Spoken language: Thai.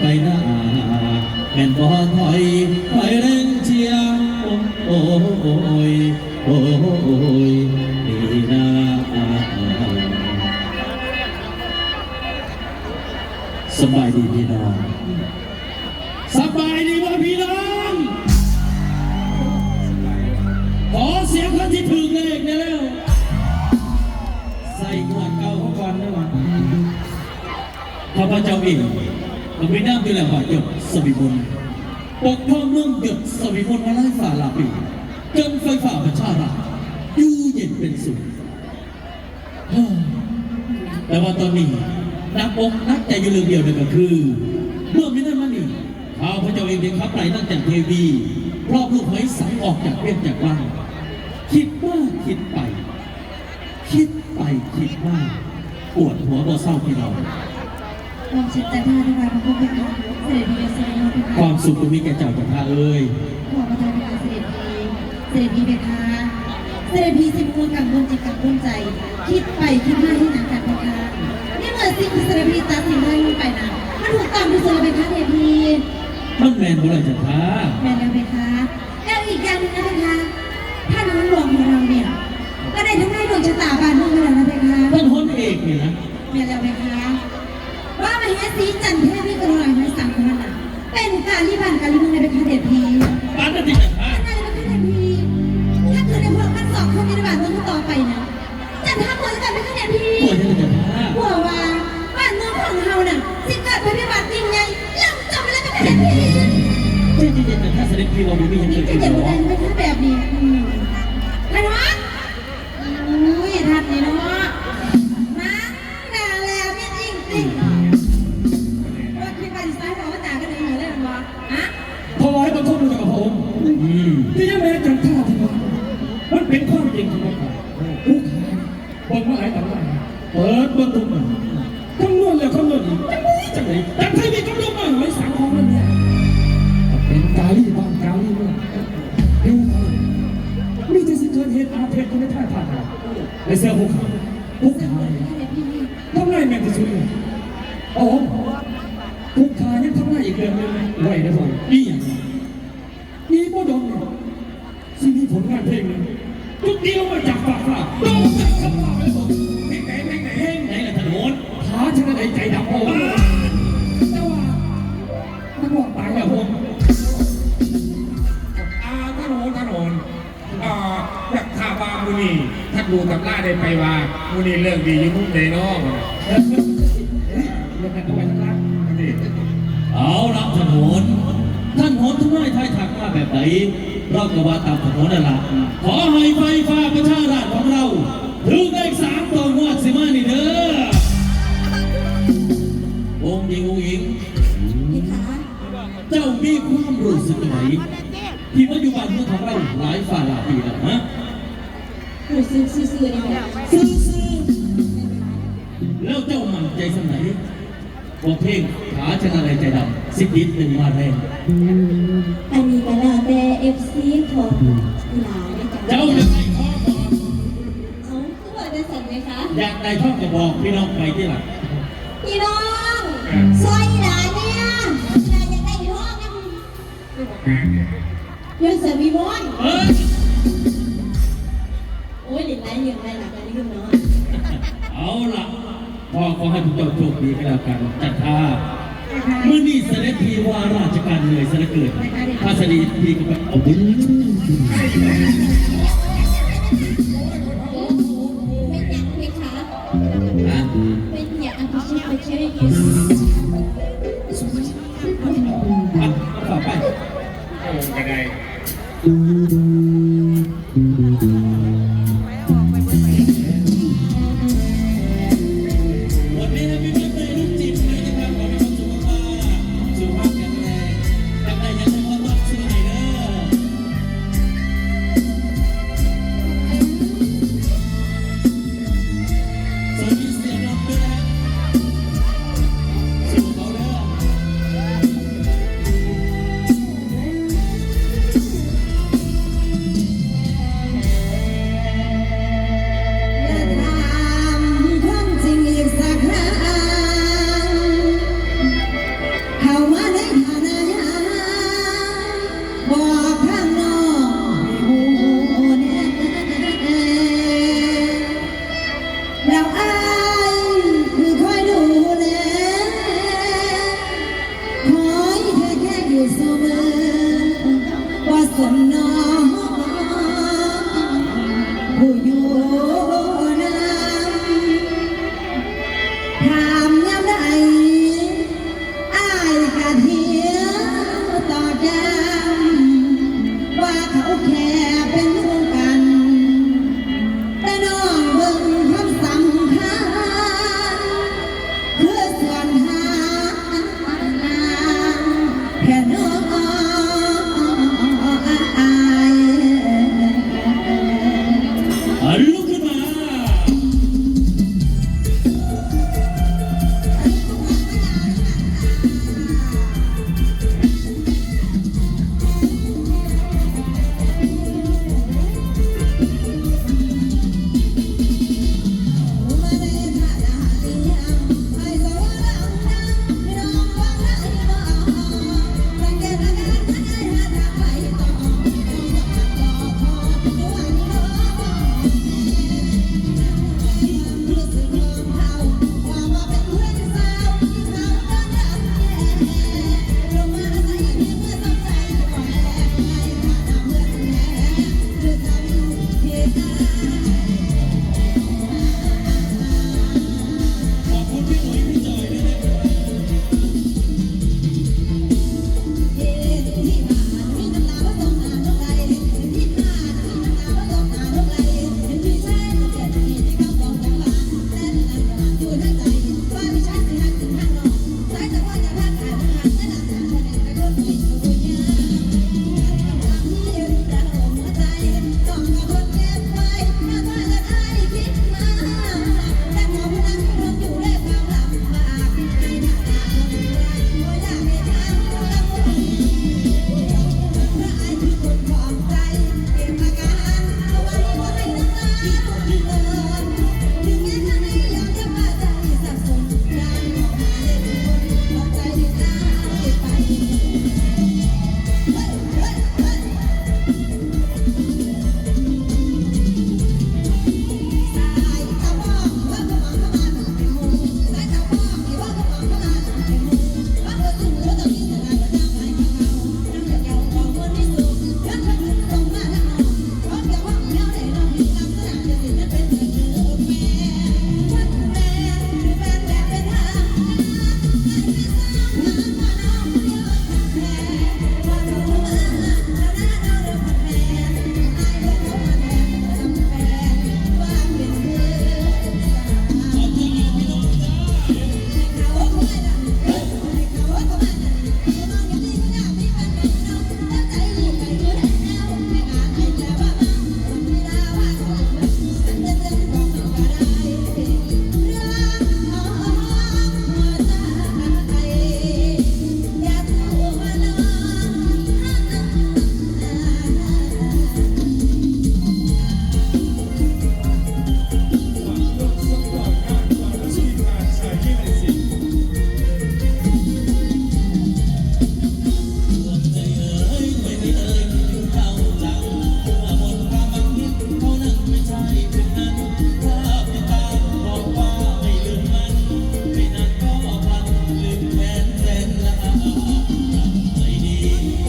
ไปหน้าแม่นบ่ถอยคอยเร่งเชียร์โอ้โอ้ยโอ้ยดีนาสบายดีพี่น้อง สบายดีวะพี่น้อง ขอเสียงคนที่ถูกเลขเนี่ยแล้ว ใส่หมวดเก่าขาก่อนได้ไหมข้าพเจ้าเอง มันไม่น่าเป็นแหล่งบาดหยดสวิมลปกป้องเมืองหยดสวิมลมาไล่ฝ่าลาปีจนไฟฝ่าประชาราอยู่เย็นเป็นสุขแต่ว่าตอนนี้นักอกนักใจอยู่เรื่องเดียวนั่นก็คือ เมื่อไม่ได้มานี่ข้าพเจ้าเองเด็กขับไล่ตั้งแต่เทวีพรอบลูกหอยใสออกจากเวียนจากว่างคิดว่าคิดไป คิดไปคิดมาปวดหัวบ่เศร้าพี่น้อง ลองเช็ดใจท่าด้วยกันพวกเป็นเสด็จพีเสด็จน้องเป็นความสุขตรงนี้แกเจ้าจะพาเอ้ยขอประทานเป็นเสด็จพีเสด็จพีเป็นคะเสด็จพีสิบมือกับบุญจิตกับบุญใจ คิดไปคิดมาให้หนังกันเป็นคะนี่เหมื่อสิ่งที่เสด็จพีตัดสินใจลงไปนะมันถูกต้องที่เสด็จเป็นคะเสด็จพีมันแมนบ่เลยจะพาแม่แล้วเป็นคะแล้วอีกอย่างนึงนะเป็นคะท่านหลวงของเราเนี่ยก็ได้ทั้งให้ดวงชะตาบานเมืองเรานะเป็นคะท่านฮนเอกเนี่ยนะแม่แล้วไหมคะ ว่ามาเฮสีจันเทพวิกรอยไม้สังคนนั้นน่ะเป็นการรีบันการรีบันในเป็นคาเดพีปานนั่นที่จะพาเป็นอะไรเป็นคาเดพีถ้าเกิดในพวกมันสองคนในบ้านเมืองต่อไปนะจันทาควรจะเป็นคาเดพีปวดจะจะพาหัวว่าบ้านเมืองของเราน่ะสิเกิดภัยพิบัติยิ่งใหญ่ลำจำไปแล้วเป็นคาเดพีเจ๊เจ๊แต่ถ้าเสด็จพี่เราไม่มีอย่างนี่อื่นจะอีกเดี๋ยวหรอได้ไม่ใช่แบบนี้อืมท่านวัดอุ้ย เปิดเบิ้งทุกมันคำนวณแล้วคำนวณอีกจังไหนจังไหนแต่ไทยมีคำนวณมาไว้สังของมันเนี่ยเป็นกาลีบ้างกาลีเมืองดูมีแต่สิเกิดเหตุอาเพศคนในท่าทางในเสื้อผู้ขายผู้ขาทำไรแม่ที่สุดเลยโอ้โหผู้ขายยังทำไรอีกเดือนนึงไหวนะผมนี่อย่างนี้มีโมดมเนี่ยซีมีผลงานเพลงนึงทุกเดียวมาจากฝากฝากโดนจากคำว่าไปผม หาชนะไหนใจดำโอ้แต่ว่านักร้องตายแล้วผมอ่าถนนถนนอ่าจากข่าวามูนีถ้าดูกับล่าได้ไปว่ามูนีเลิกดีอยู่มุ่งในนอกเรื่องนั้นก็ไปทั้งร้านนี่เอาละท่านฮนท่านฮนทุกนายไทยถักมาแบบไหนเราก็ว่าตามถนนนั่นละขอให้ไฟฟ้าประชาราษฎร์ของเราถึงเลขสามตัวงวดสิมานี่เด้อ องค์หญิงองค์หญิงนี่ขาเจ้ามีความรู้สึกไหนที่ปัจจุบันเมืองของเราหลายฝ่าหลายปีแล้วฮะดูซื้อซื้อซื้อนี่แหละซื้อซื้อแล้วเจ้ามั่นใจสมัยว่าเพลงขาชนะอะไรใจดำสิบลิตรหนึ่งมาแรงอันนี้ก็แล้วแต่เอฟซีของกีฬาด้วยกันเจ้าอยากได้ท่องบอกเขาคือว่าจะสั่งไหมคะอยากได้ท่องก็บอกพี่น้องไปที่หลังพี่น้อง ซอยหลานเนี่ยหลานอยากได้ท้องนะยืนเสือมีม้อนเอ้ยโอ้ยเด็กไรเรื่องไรหลักอะไรเรื่องน้อยเอาล่ะพ่อขอให้พวกเจ้าโชคดีกันแล้วกันจัดท่าเมื่อนี่เสด็จพีว่าราชการเหนื่อยเสด็จเกิดพระเสด็จพีก็ไปเอาบุญ Mm-hmm. ค่ะ